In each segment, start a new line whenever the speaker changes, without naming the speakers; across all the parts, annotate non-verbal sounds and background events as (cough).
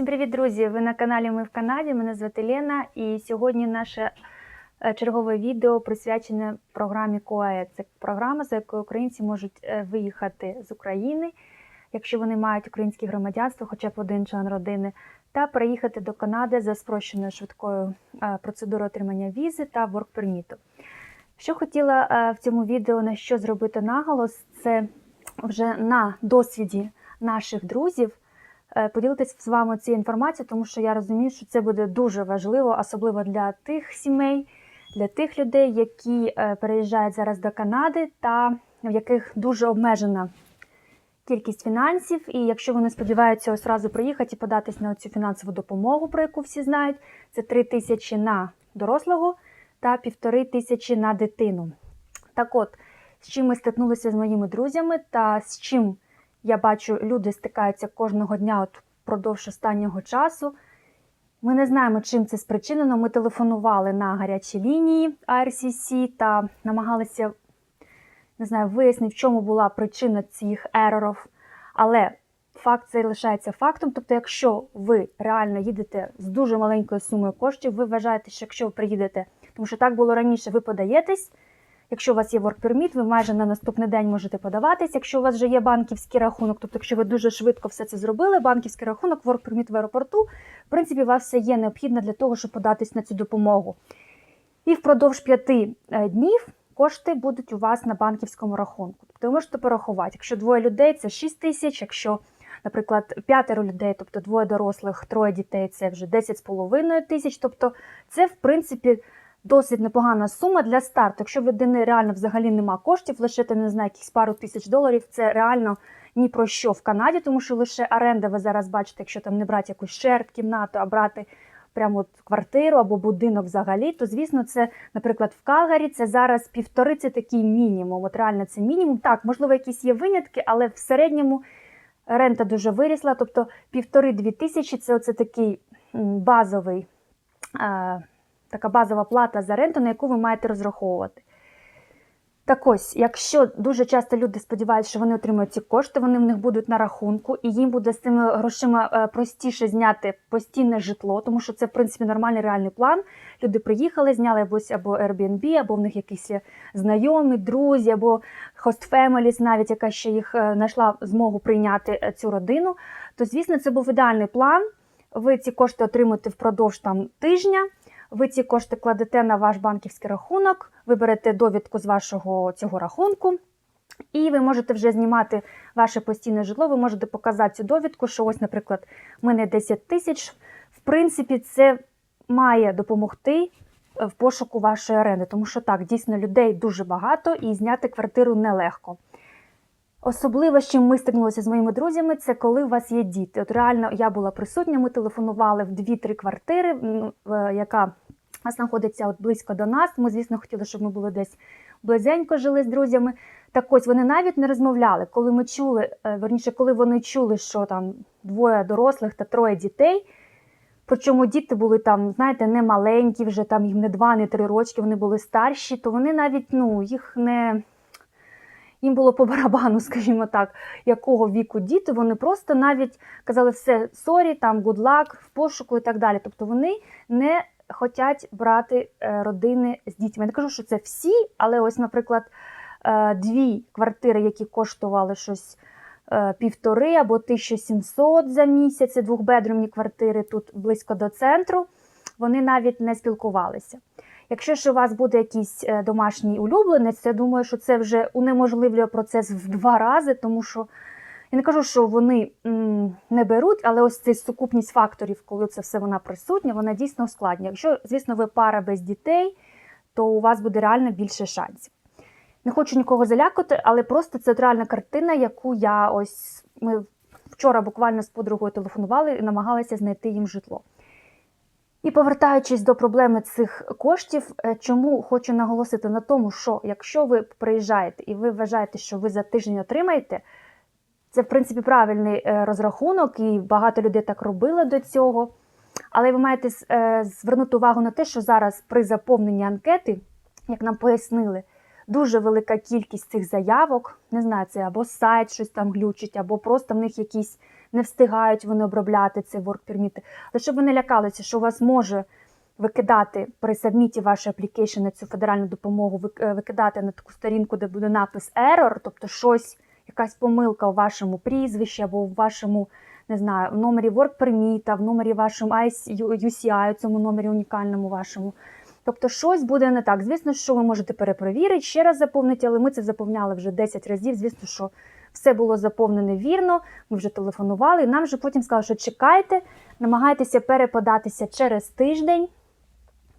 Всім привіт, друзі! Ви на каналі Ми в Канаді. Мене звати Лена, і сьогодні наше е, чергове відео присвячене програмі КОАЕ. Це програма, за якою українці можуть е, виїхати з України, якщо вони мають українське громадянство, хоча б один член родини, та переїхати до Канади за спрощеною швидкою е, процедурою отримання візи та воркперміту. Що хотіла в цьому відео на що зробити наголос, це вже на досвіді наших друзів поділитися з вами цією інформацією, тому що я розумію, що це буде дуже важливо, особливо для тих сімей, для тих людей, які е, переїжджають зараз до Канади, та в яких дуже обмежена кількість фінансів. І якщо вони сподіваються ось разу приїхати і податись на цю фінансову допомогу, про яку всі знають, це 3 тисячі на дорослого та півтори тисячі на дитину. Так от, з чим ми стикнулися з моїми друзями, та з чим я бачу, люди стикаються кожного дня от впродовж останнього часу. Ми не знаємо, чим це спричинено. Ми телефонували на гарячі лінії IRCC та намагалися не знаю, вияснити, в чому була причина цих ерорів. Але факт цей лишається фактом. Тобто, якщо ви реально їдете з дуже маленькою сумою коштів, ви вважаєте, що якщо ви приїдете, тому що так було раніше, ви подаєтесь. Якщо у вас є work permit, ви майже на наступний день можете подаватись. Якщо у вас вже є банківський рахунок, тобто, якщо ви дуже швидко все це зробили, банківський рахунок, work permit в аеропорту, в принципі, у вас все є необхідне для того, щоб податись на цю допомогу. І впродовж п'яти е, днів кошти будуть у вас на банківському рахунку. Тобто ви можете порахувати, якщо двоє людей це 6 тисяч, якщо, наприклад, п'ятеро людей, тобто двоє дорослих, троє дітей це вже 10,5 тисяч. Тобто, це, в принципі, досить непогана сума для старту. Якщо в людини реально взагалі нема коштів, лишити не знаю, якісь пару тисяч доларів, це реально ні про що в Канаді, тому що лише оренда, ви зараз бачите, якщо там не брати якусь шерт, кімнату, а брати прямо от квартиру або будинок взагалі, то звісно, це, наприклад, в Калгарі це зараз півтори це такий мінімум. От реально це мінімум. Так, можливо, якісь є винятки, але в середньому рента дуже вирісла. Тобто півтори-дві тисячі це оце такий базовий, е, така базова плата за ренту, на яку ви маєте розраховувати. Так ось, якщо дуже часто люди сподіваються, що вони отримають ці кошти, вони в них будуть на рахунку, і їм буде з цими грошима е, простіше зняти постійне житло, тому що це, в принципі, нормальний реальний план. Люди приїхали, зняли абось або Airbnb, або в них якісь знайомі, друзі, або host families, навіть яка ще їх е, знайшла змогу прийняти е, цю родину. То, звісно, це був ідеальний план. Ви ці кошти отримуєте впродовж там тижня. Ви ці кошти кладете на ваш банківський рахунок, ви берете довідку з вашого цього рахунку, і ви можете вже знімати ваше постійне житло. Ви можете показати цю довідку, що ось, наприклад, в мене 10 тисяч. В принципі, це має допомогти в пошуку вашої оренди, тому що так, дійсно людей дуже багато і зняти квартиру нелегко. Особливо, з чим ми стикнулися з моїми друзями, це коли у вас є діти. От реально я була присутня, ми телефонували в 2-3 квартири, яка нас знаходиться от близько до нас. Ми, звісно, хотіли, щоб ми були десь близенько жили з друзями. Так ось вони навіть не розмовляли. Коли ми чули, верніше, коли вони чули, що там двоє дорослих та троє дітей. Причому діти були там, знаєте, не маленькі, вже там їм не два, не три рочки, вони були старші, то вони навіть ну, їх не їм було по барабану, (laughs) скажімо так, якого віку діти, вони просто навіть казали все сорі, там good luck, в пошуку і так далі. Тобто вони не хочуть брати родини з дітьми. Я не кажу, що це всі, але ось, наприклад, дві квартири, які коштували щось півтори або 1700 за місяць, двохбедрумні квартири тут близько до центру, вони навіть не спілкувалися. Якщо ж у вас буде якийсь домашній улюбленець, я думаю, що це вже унеможливлює процес в два рази, тому що я не кажу, що вони не беруть, але ось ця сукупність факторів, коли це все вона присутня, вона дійсно ускладнює. Якщо, звісно, ви пара без дітей, то у вас буде реально більше шансів. Не хочу нікого залякати, але просто це реальна картина, яку я ось ми вчора буквально з подругою телефонували і намагалися знайти їм житло. І повертаючись до проблеми цих коштів, чому хочу наголосити на тому, що якщо ви приїжджаєте і ви вважаєте, що ви за тиждень отримаєте, це в принципі правильний розрахунок, і багато людей так робили до цього. Але ви маєте звернути увагу на те, що зараз при заповненні анкети, як нам пояснили, дуже велика кількість цих заявок. Не знаю, це або сайт щось там глючить, або просто в них якісь не встигають вони обробляти цей work permit. Але щоб ви не лякалися, що у вас може викидати при сабміті вашої аплікейшн на цю федеральну допомогу, е, викидати на таку сторінку, де буде напис error, тобто щось, якась помилка у вашому прізвищі або у вашому, не знаю, в номері work permit, в номері вашому UCI, у цьому номері унікальному вашому. Тобто щось буде не так. Звісно, що ви можете перепровірити, ще раз заповнити, але ми це заповняли вже 10 разів. Звісно, що все було заповнене вірно, ми вже телефонували, нам вже потім сказали, що чекайте, намагайтеся переподатися через тиждень.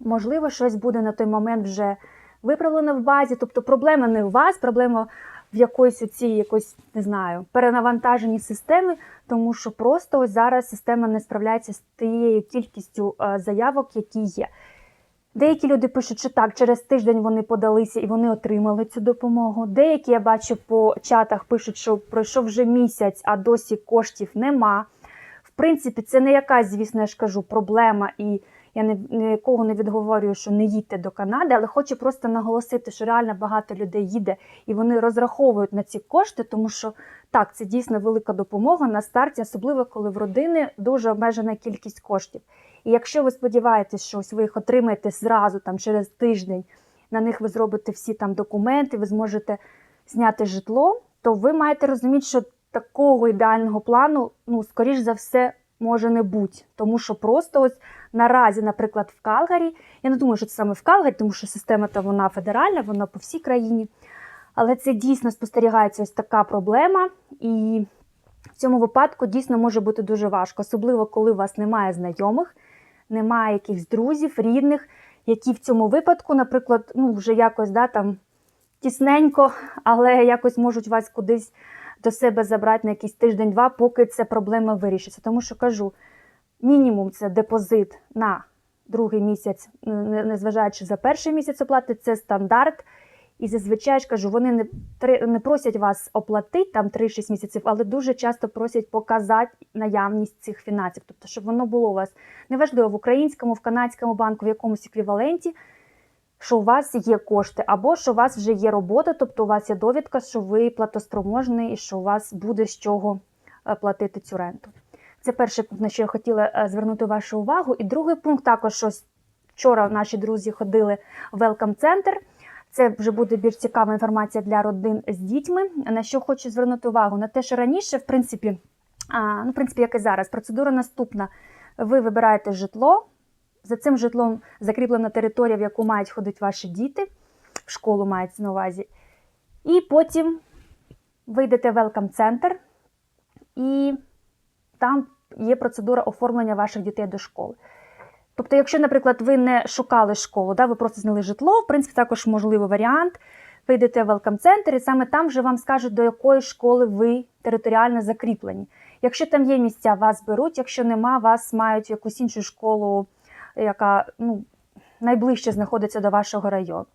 Можливо, щось буде на той момент вже виправлено в базі. Тобто проблема не у вас, проблема в якоїсь оцій, якось, не знаю, перенавантаженій системі, тому що просто ось зараз система не справляється з тією кількістю е, заявок, які є. Деякі люди пишуть, що так, через тиждень вони подалися і вони отримали цю допомогу. Деякі я бачу по чатах пишуть, що пройшов вже місяць, а досі коштів нема. В принципі, це не якась, звісно, я ж кажу, проблема, і я ні, нікого не відговорюю, що не їдьте до Канади, але хочу просто наголосити, що реально багато людей їде і вони розраховують на ці кошти, тому що так, це дійсно велика допомога на старті, особливо коли в родини дуже обмежена кількість коштів. І якщо ви сподіваєтесь, що ось ви їх отримаєте зразу там через тиждень, на них ви зробите всі там документи, ви зможете зняти житло, то ви маєте розуміти, що такого ідеального плану, ну, скоріш за все, може не бути. Тому що просто ось наразі, наприклад, в Калгарі, я не думаю, що це саме в Калгарі, тому що система та вона федеральна, вона по всій країні. Але це дійсно спостерігається ось така проблема, і в цьому випадку дійсно може бути дуже важко, особливо коли у вас немає знайомих, немає якихось друзів, рідних, які в цьому випадку, наприклад, ну вже якось да, там тісненько, але якось можуть вас кудись до себе забрати на якийсь тиждень-два, поки ця проблема вирішиться. Тому що кажу, мінімум це депозит на другий місяць, незважаючи за перший місяць оплати, це стандарт. І зазвичай ж кажу, вони не, не просять вас оплатити там 3-6 місяців, але дуже часто просять показати наявність цих фінансів. Тобто, щоб воно було у вас неважливо в українському, в канадському банку, в якомусь еквіваленті, що у вас є кошти, або що у вас вже є робота, тобто у вас є довідка, що ви платоспроможний і що у вас буде з чого е, платити цю ренту. Це перший пункт, на що я хотіла е, звернути вашу увагу. І другий пункт також щось вчора наші друзі ходили в Welcome Center. Це вже буде більш цікава інформація для родин з дітьми. На що хочу звернути увагу? На те, що раніше, в принципі, ну, в принципі, як і зараз, процедура наступна. Ви вибираєте житло. За цим житлом закріплена територія, в яку мають ходити ваші діти, в школу мається на увазі. І потім ви йдете в Welcome Center, і там є процедура оформлення ваших дітей до школи. Тобто, якщо, наприклад, ви не шукали школу, да, ви просто зняли житло, в принципі, також можливий варіант. Ви йдете в Welcome Center, і саме там вже вам скажуть, до якої школи ви територіально закріплені. Якщо там є місця, вас беруть, якщо нема, вас мають якусь іншу школу, яка ну, найближче знаходиться до вашого району.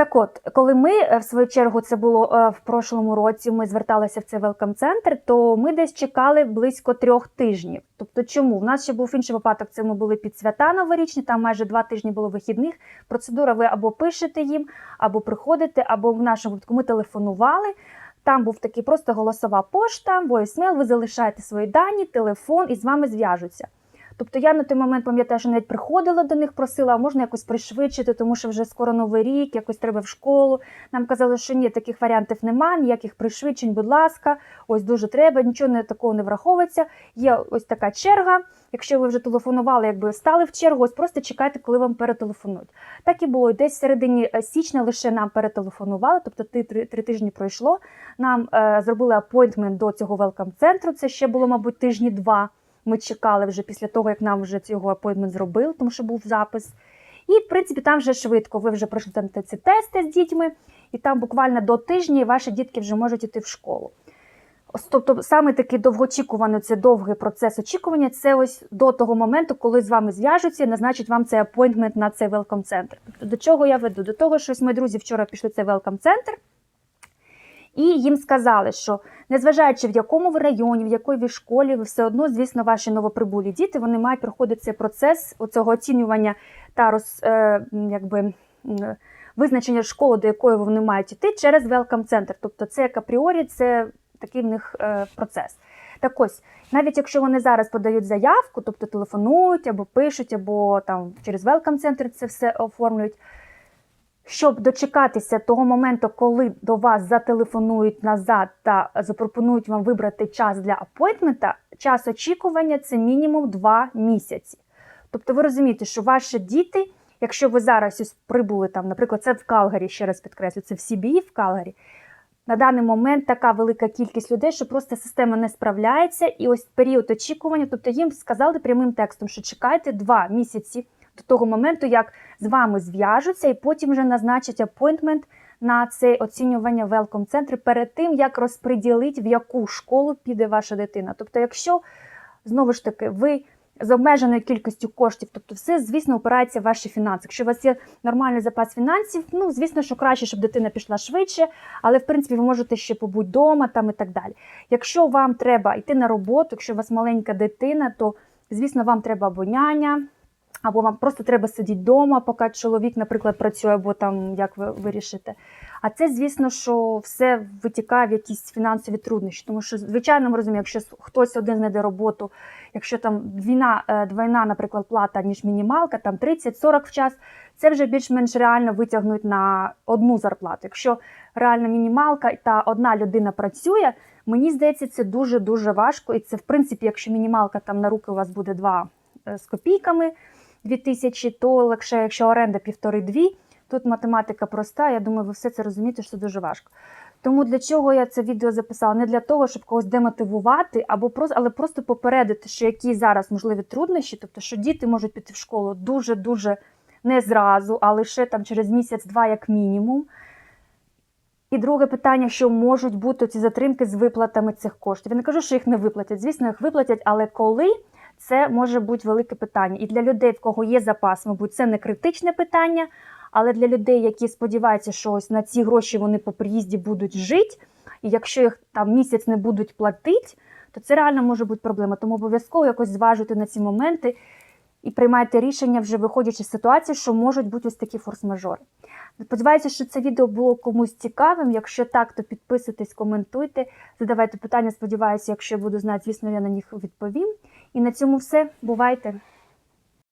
Так от, коли ми, е, в свою чергу, це було е, в прошлому році, ми зверталися в цей Welcome Center, то ми десь чекали близько трьох тижнів. Тобто, чому? У нас ще був інший випадок, це ми були під свята новорічні, там майже два тижні було вихідних. Процедура ви або пишете їм, або приходите, або в нашому випадку ми телефонували. Там був такий просто голосова пошта, voicemail, ви залишаєте свої дані, телефон і з вами зв'яжуться. Тобто я на той момент пам'ятаю, що навіть приходила до них, просила, а можна якось пришвидшити, тому що вже скоро новий рік, якось треба в школу. Нам казали, що ні, таких варіантів немає, ніяких пришвидшень, будь ласка, ось дуже треба, нічого не такого не враховується. Є ось така черга. Якщо ви вже телефонували, якби стали в чергу, ось просто чекайте, коли вам перетелефонують. Так і було. Десь в середині е, січня лише нам перетелефонували, тобто три, три, три тижні пройшло. Нам е, зробили апойнтмент до цього велкам центру. Це ще було, мабуть, тижні два. Ми чекали вже після того, як нам вже цього апойнтмент зробили, тому що був запис. І, в принципі, там вже швидко. Ви вже пройшли там ці тести з дітьми, і там буквально до тижня ваші дітки вже можуть іти в школу. Тобто, саме такий довгоочікуваний, це довгий процес очікування. Це ось до того моменту, коли з вами зв'яжуться і назначать вам цей апойнтмент на цей велком центр. Тобто, до чого я веду? До того, що ось мої друзі вчора пішли в цей велком центр. І їм сказали, що незважаючи в якому ви районі, в якій школі, ви все одно, звісно, ваші новоприбулі діти вони мають проходити цей процес оцього оцінювання та роз, е, якби, визначення школи, до якої вони мають іти через Welcome Center. Тобто це як апріорі, це такий в них е, процес. Так ось, навіть якщо вони зараз подають заявку, тобто телефонують або пишуть, або там через welcome центр це все оформлюють. Щоб дочекатися того моменту, коли до вас зателефонують назад та запропонують вам вибрати час для апойтмента, час очікування це мінімум 2 місяці. Тобто ви розумієте, що ваші діти, якщо ви зараз ось прибули там, наприклад, це в Калгарі, ще раз підкреслю, це в CBE в Калгарі. На даний момент така велика кількість людей, що просто система не справляється, і ось період очікування, тобто їм сказали прямим текстом, що чекайте два місяці до того моменту, як з вами зв'яжуться, і потім вже назначать апойнтмент на це оцінювання в welcome центрі перед тим, як розподілить, в яку школу піде ваша дитина. Тобто, якщо знову ж таки ви з обмеженою кількістю коштів, тобто все, звісно, опирається в ваші фінанси. Якщо у вас є нормальний запас фінансів, ну звісно, що краще, щоб дитина пішла швидше, але в принципі ви можете ще побути вдома там і так далі. Якщо вам треба йти на роботу, якщо у вас маленька дитина, то звісно вам треба або няня, або вам просто треба сидіти вдома, поки чоловік, наприклад, працює, або там як ви вирішите. А це, звісно, що все витікає в якісь фінансові труднощі. Тому що, звичайно, ми розуміємо, якщо хтось один знайде роботу, якщо там двійна, е, наприклад, плата, ніж мінімалка, там 30-40 в час, це вже більш-менш реально витягнуть на одну зарплату. Якщо реальна мінімалка та одна людина працює, мені здається, це дуже-дуже важко. І це, в принципі, якщо мінімалка там на руки у вас буде два е, з копійками 2000, то легше, якщо оренда півтори-дві, тут математика проста. Я думаю, ви все це розумієте, що це дуже важко. Тому для чого я це відео записала? Не для того, щоб когось демотивувати, або просто, але просто попередити, що які зараз можливі труднощі, тобто, що діти можуть піти в школу дуже-дуже не зразу, а лише там через місяць-два, як мінімум. І друге питання, що можуть бути ці затримки з виплатами цих коштів. Я не кажу, що їх не виплатять. Звісно, їх виплатять, але коли це може бути велике питання. І для людей, в кого є запас, мабуть, це не критичне питання. Але для людей, які сподіваються, що ось на ці гроші вони по приїзді будуть жити, і якщо їх там місяць не будуть платити, то це реально може бути проблема. Тому обов'язково якось зважуйте на ці моменти і приймайте рішення, вже виходячи з ситуації, що можуть бути ось такі форс-мажори. Сподіваюся, що це відео було комусь цікавим. Якщо так, то підписуйтесь, коментуйте, задавайте питання. Сподіваюся, якщо я буду знати, звісно, я на них відповім. І на цьому все. Бувайте!